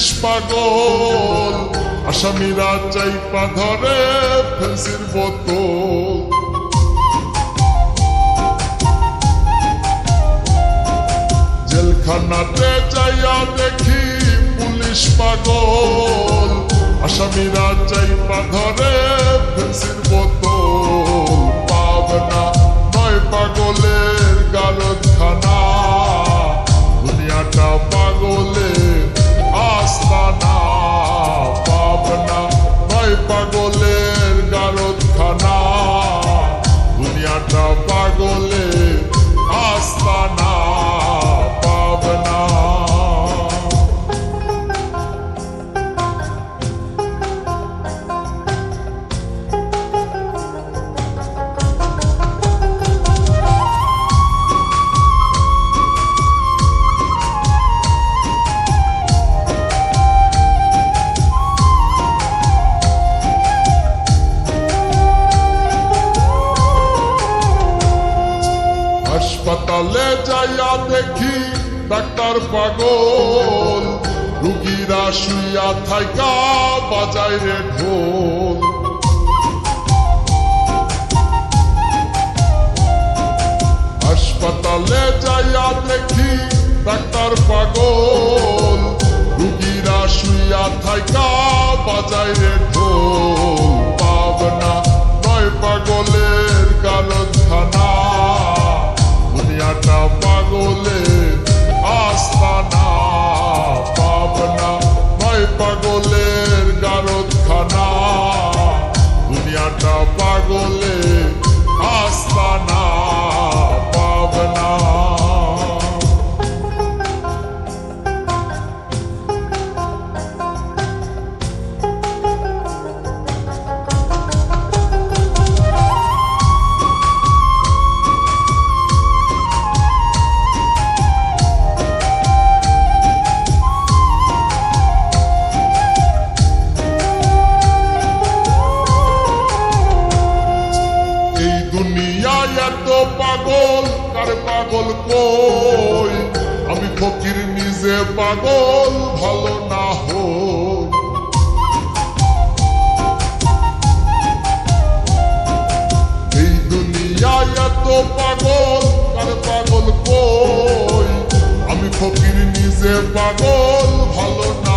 Police পাগল। আসামিরা চাইপা ধরে ফেন্সির বোতল। জেলখানাতে যাইয়া দেখি পুলিশ পাগল। আসামিরা চাইপা ধরে হাসপাতালে যাইয়া দেখি ডাক্তার পাগল। রুগীরা শুইয়া থাইকা, বাজায় রে ঢোল। হাসপাতালে যাইয়া দেখি, ডাক্তার পাগল। রুগীরা শুইয়া থাইকা, বাজায় রে এত পাগল, কার পাগল কই? আমি ফকির নিজে পাগল, ভালো না হই। এই দুনিয়ায় এত পাগল, কার পাগল কই? আমি ফকির নিজে পাগল, ভালো না